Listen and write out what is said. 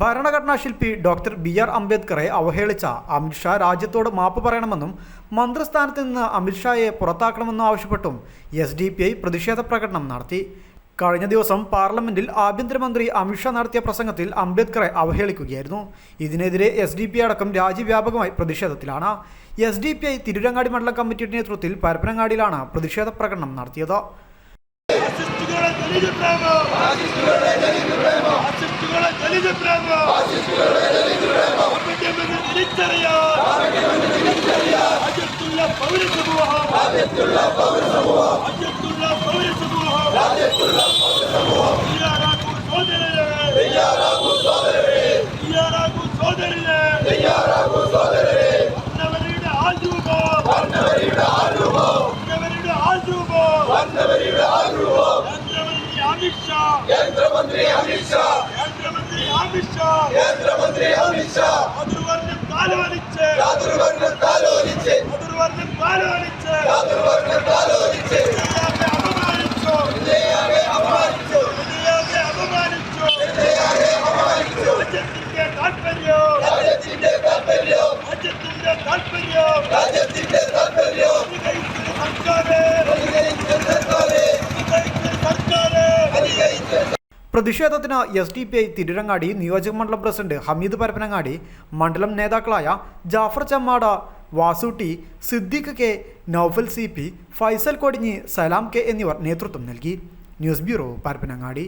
ഭരണഘടനാ ശില്പി doctor B R അംബേദ്കറെ അവഹേളിച്ച അമിത്ഷാ രാജ്യത്തോട് മാപ്പ് പറയണമെന്നും മന്ത്രിസ്ഥാനത്ത് നിന്ന് അമിത്ഷായെ പുറത്താക്കണമെന്നും ആവശ്യപ്പെട്ടും എസ് ഡി പി ഐ പ്രതിഷേധ പ്രകടനം നടത്തി. കഴിഞ്ഞ ദിവസം പാർലമെന്റിൽ ആഭ്യന്തരമന്ത്രി അമിത്ഷാ നടത്തിയ പ്രസംഗത്തിൽ അംബേദ്കറെ അവഹേളിക്കുകയായിരുന്നു. ഇതിനെതിരെ എസ് ഡി പി അടക്കം രാജ്യവ്യാപകമായി പ്രതിഷേധത്തിലാണ്. S D P I Tirurangadi മണ്ഡലം കമ്മിറ്റിയുടെ നേതൃത്വത്തിൽ പരപ്പനങ്ങാടിയിലാണ് പ്രതിഷേധ പ്രകടനം നടത്തിയത്. ഫാസിസ്റ്റുകളെ ദലിത് പ്രേമ ഫാസിസ്റ്റുകളെ ദലിത് പ്രേമ അപ്പറ്റമെന്ന് തിരിച്ചറിയാൻ രാജ്യത്തുള്ള പൗരസമൂഹം രാജ്യത്തുള്ള പൗരസമൂഹം തയ്യാറാകൂ സോദരരെ തയ്യാറാകൂ സോദരരെ വന്നവരുടെ ആൾരൂപം വന്നവരുടെ ആൾരൂപം കേന്ദ്രമന്ത്രി അമിത്ഷാ കേന്ദ്രമന്ത്രി അമിത്ഷാ കേന്ദ്രമന്ത്രി അമിത്ഷാ അതുവരെ കാലോലിച്ച് അതിർവർണം പ്രതിഷേധത്തിന് S D P I Tirurangadi നിയോജക മണ്ഡലം പ്രസിഡന്റ് ഹമീദ് പരപ്പനങ്ങാടി മണ്ഡലം നേതാക്കളായ Jafar Chemmad Vasutti Siddique K Naufal C P Faisal Kodinhi Salam K എന്നിവർ നേതൃത്വം നൽകി. News bureau Parappanangadi.